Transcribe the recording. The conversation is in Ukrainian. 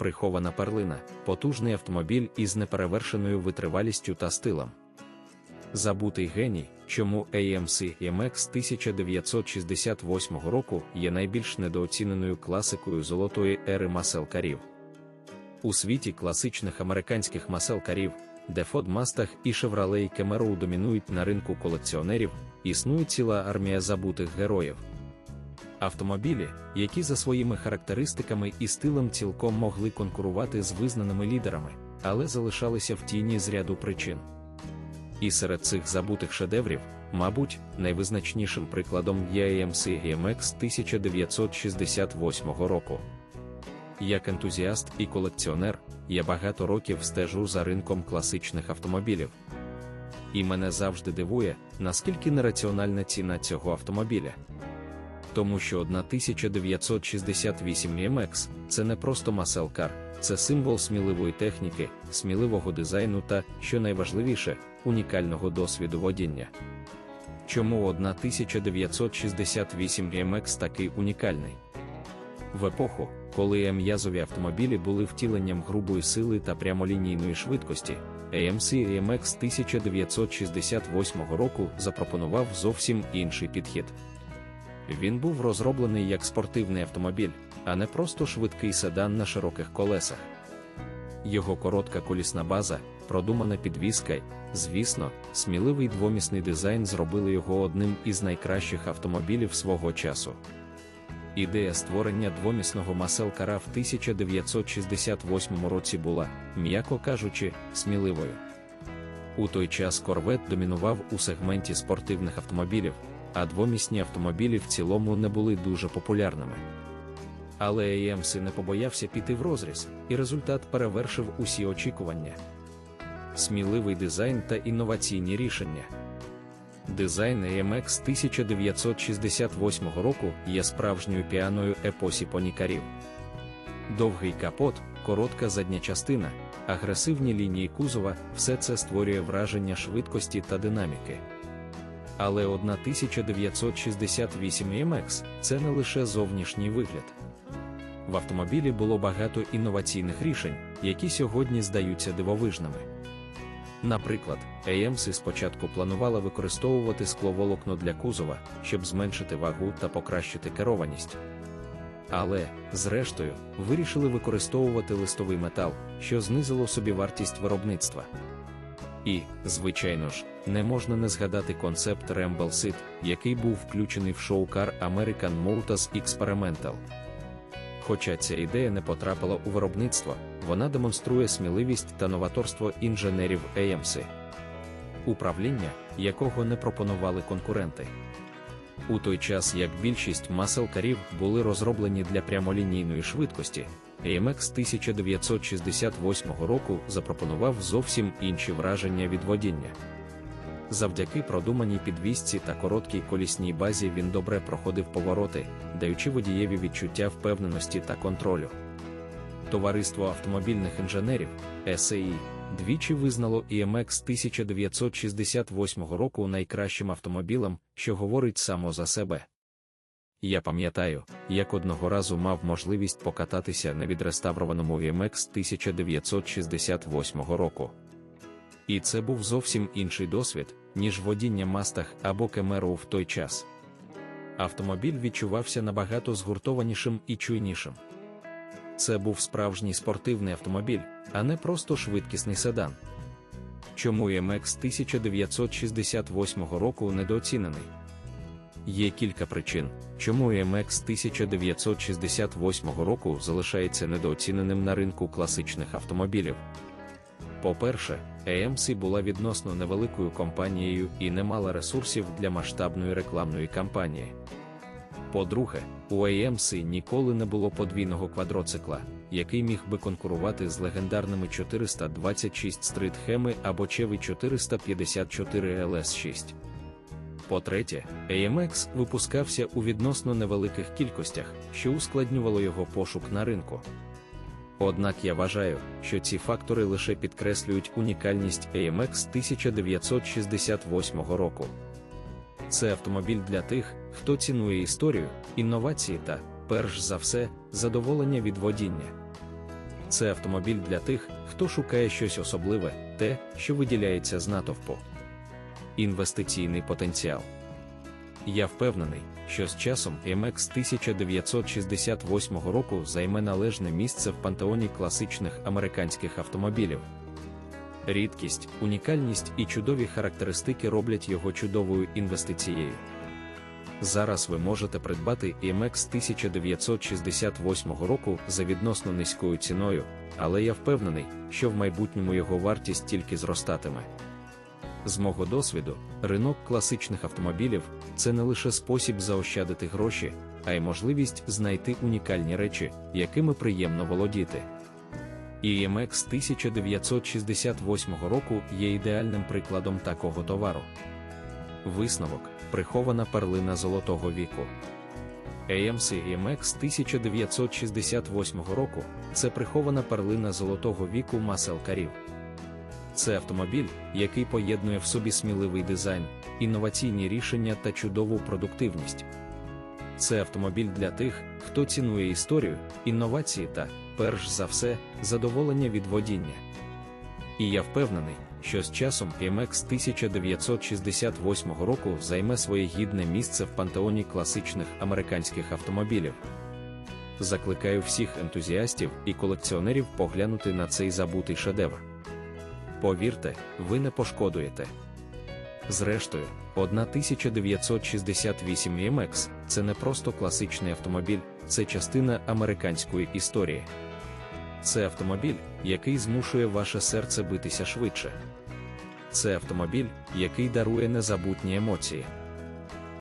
прихована перлина, потужний автомобіль із неперевершеною витривалістю та стилем. Забутий геній, чому AMC MX 1968 року є найбільш недооціненою класикою золотої ери маселкарів. У світі класичних американських маселкарів, де Ford Mustang і Chevrolet Camaro домінують на ринку колекціонерів, існує ціла армія забутих героїв. Автомобілі, які за своїми характеристиками і стилем цілком могли конкурувати з визнаними лідерами, але залишалися в тіні з ряду причин. І серед цих забутих шедеврів, мабуть, найвизначнішим прикладом є AMC GMX 1968 року. Як ентузіаст і колекціонер, я багато років стежу за ринком класичних автомобілів. І мене завжди дивує, наскільки нераціональна ціна цього автомобіля. Тому що 1968 MX – це не просто маселкар, це символ сміливої техніки, сміливого дизайну та, що найважливіше, унікального досвіду водіння. Чому 1968 MX такий унікальний? В епоху, коли м'язові автомобілі були втіленням грубої сили та прямолінійної швидкості, AMC AMX 1968 року запропонував зовсім інший підхід. Він був розроблений як спортивний автомобіль, а не просто швидкий седан на широких колесах. Його коротка колісна база, продумана підвізка й, звісно, сміливий двомісний дизайн зробили його одним із найкращих автомобілів свого часу. Ідея створення двомісного маселкара в 1968 році була, м'яко кажучи, сміливою. У той час корвет домінував у сегменті спортивних автомобілів, а двомісні автомобілі в цілому не були дуже популярними. Але AMC не побоявся піти в розріз, і результат перевершив усі очікування. Сміливий дизайн та інноваційні рішення. Дизайн AMX 1968 року є справжньою піаною епосі понікарів. Довгий капот, коротка задня частина, агресивні лінії кузова все це створює враження швидкості та динаміки. Але 1968 MX це не лише зовнішній вигляд. В автомобілі було багато інноваційних рішень, які сьогодні здаються дивовижними. Наприклад, AMC спочатку планувала використовувати скловолокно для кузова, щоб зменшити вагу та покращити керованість. Але, зрештою, вирішили використовувати листовий метал, що знизило собі вартість виробництва. І, звичайно ж, не можна не згадати концепт Ramble Seat, який був включений в шоу-кар American Motors Experimental. Хоча ця ідея не потрапила у виробництво, вона демонструє сміливість та новаторство інженерів AMC, управління, якого не пропонували конкуренти. У той час як більшість маселкарів були розроблені для прямолінійної швидкості, AMX 1968 року запропонував зовсім інші враження від водіння. Завдяки продуманій підвісці та короткій колісній базі він добре проходив повороти, даючи водієві відчуття впевненості та контролю. Товариство автомобільних інженерів SAE двічі визнало EMX 1968 року найкращим автомобілем, що говорить само за себе. Я пам'ятаю, як одного разу мав можливість покататися на відреставрованому EMX 1968 року. І це був зовсім інший досвід, ніж водіння мастах або кемеру в той час. Автомобіль відчувався набагато згуртованішим і чуйнішим. Це був справжній спортивний автомобіль, а не просто швидкісний седан. Чому MX 1968 року недооцінений? Є кілька причин, чому MX 1968 року залишається недооціненим на ринку класичних автомобілів. По-перше, AMC була відносно невеликою компанією і не мала ресурсів для масштабної рекламної кампанії. По-друге, у AMC ніколи не було подвійного квадроцикла, який міг би конкурувати з легендарними 426 Street Hemi або Chevy 454 LS6. По-третє, AMX випускався у відносно невеликих кількостях, що ускладнювало його пошук на ринку. Однак я вважаю, що ці фактори лише підкреслюють унікальність AMX 1968 року. Це автомобіль для тих, хто цінує історію, інновації та, перш за все, задоволення від водіння. Це автомобіль для тих, хто шукає щось особливе, те, що виділяється з натовпу. Інвестиційний потенціал. Я впевнений, що з часом MX 1968 року займе належне місце в пантеоні класичних американських автомобілів. Рідкість, унікальність і чудові характеристики роблять його чудовою інвестицією. Зараз ви можете придбати IMX 1968 року за відносно низькою ціною, але я впевнений, що в майбутньому його вартість тільки зростатиме. З мого досвіду, ринок класичних автомобілів це не лише спосіб заощадити гроші, а й можливість знайти унікальні речі, якими приємно володіти. IMX 1968 року є ідеальним прикладом такого товару. Висновок прихована перлина золотого віку. AMC IMX 1968 року це прихована перлина золотого віку масел-карів. Це автомобіль, який поєднує в собі сміливий дизайн, інноваційні рішення та чудову продуктивність. Це автомобіль для тих, хто цінує історію, інновації та, перш за все, задоволення від водіння. І я впевнений, що з часом MX 1968 року займе своє гідне місце в пантеоні класичних американських автомобілів. Закликаю всіх ентузіастів і колекціонерів поглянути на цей забутий шедевр. Повірте, ви не пошкодуєте. Зрештою, 1968 MX – це не просто класичний автомобіль, це частина американської історії. Це автомобіль, який змушує ваше серце битися швидше. Це автомобіль, який дарує незабутні емоції.